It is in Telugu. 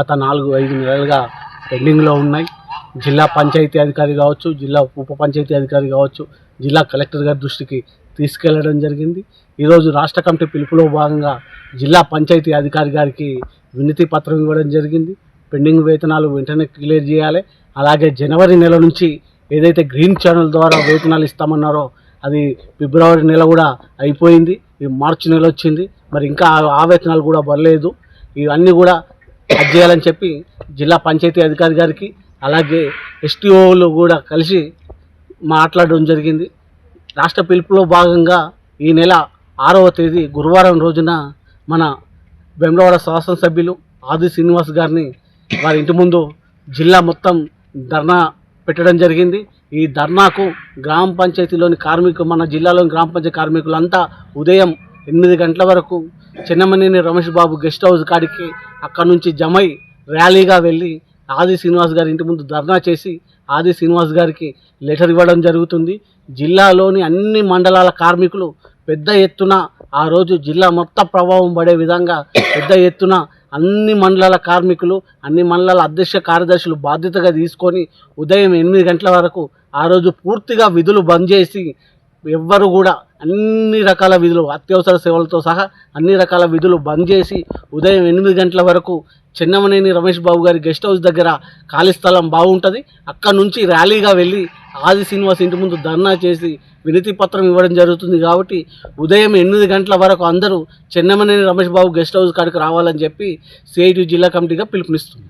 గత నాలుగు ఐదు నెలలుగా పెండింగ్లో ఉన్నాయి. జిల్లా పంచాయతీ అధికారి కావచ్చు జిల్లా ఉప పంచాయతీ అధికారి కావచ్చు జిల్లా కలెక్టర్ గారి దృష్టికి తీసుకెళ్ళడం జరిగింది. ఈరోజు రాష్ట్ర కమిటీ పిలుపులో భాగంగా జిల్లా పంచాయతీ అధికారి గారికి వినతి పత్రం ఇవ్వడం జరిగింది. పెండింగ్ వేతనాలు వెంటనే క్లియర్ చేయాలి. అలాగే జనవరి నెల నుంచి ఏదైతే గ్రీన్ ఛానల్ ద్వారా వేతనాలు ఇస్తామన్నారో అది ఫిబ్రవరి నెల కూడా అయిపోయింది. ఈ మార్చి నెల వచ్చింది. మరి ఇంకా ఆ- వేతనాలు కూడా బరలేదు ఇవన్నీ కూడా అది చేయాలని చెప్పి జిల్లా పంచాయతీ అధికారి గారికి అలాగే ఎస్టీఓలు కూడా కలిసి మాట్లాడడం జరిగింది. రాష్ట్ర పిలుపులో భాగంగా ఈ నెల ఆరవ తేదీ గురువారం రోజున మన బెంగళూరు శాసనసభ్యులు ఆది శ్రీనివాస్ గారిని వారి ఇంటి ముందు జిల్లా మొత్తం ధర్నా పెట్టడం జరిగింది. ఈ ధర్నాకు గ్రామ పంచాయతీలోని కార్మికులు మన జిల్లాలోని గ్రామ పంచాయతీ కార్మికులంతా ఉదయం ఎనిమిది గంటల వరకు చిన్నమనేని రమేష్ బాబు గెస్ట్ హౌస్ కాడికి అక్కడి నుంచి జమై ర్యాలీగా వెళ్ళి ఆది శ్రీనివాస్ గారి ఇంటి ముందు ధర్నా చేసి ఆది శ్రీనివాస్ గారికి లెటర్ ఇవ్వడం జరుగుతుంది. జిల్లాలోని అన్ని మండలాల కార్మికులు పెద్ద ఎత్తున ఆ రోజు జిల్లా మొత్తం ప్రభావం పడే విధంగా పెద్ద ఎత్తున అన్ని మండలాల కార్మికులు అన్ని మండలాల అధ్యక్ష కార్యదర్శులు బాధ్యతగా తీసుకొని ఉదయం ఎనిమిది గంటల వరకు ఆ రోజు పూర్తిగా విధులు బంద్ చేసి ఎవ్వరు కూడా అన్ని రకాల విధులు అత్యవసర సేవలతో సహా అన్ని రకాల విధులు బంద్ చేసి ఉదయం ఎనిమిది గంటల వరకు చిన్నమనేని రమేష్ బాబు గారి గెస్ట్ హౌస్ దగ్గర ఖాళీ స్థలం బాగుంటుంది. అక్కడ నుంచి ర్యాలీగా వెళ్ళి ఆది శ్రీనివాస్ ఇంటి ముందు ధర్నా చేసి వినతి పత్రం ఇవ్వడం జరుగుతుంది కాబట్టి ఉదయం ఎనిమిది గంటల వరకు అందరూ చెన్నమనేని రమేష్ బాబు గెస్ట్ హౌస్ కాడికి రావాలని చెప్పి సిఐటి జిల్లా కమిటీగా పిలుపునిస్తుంది.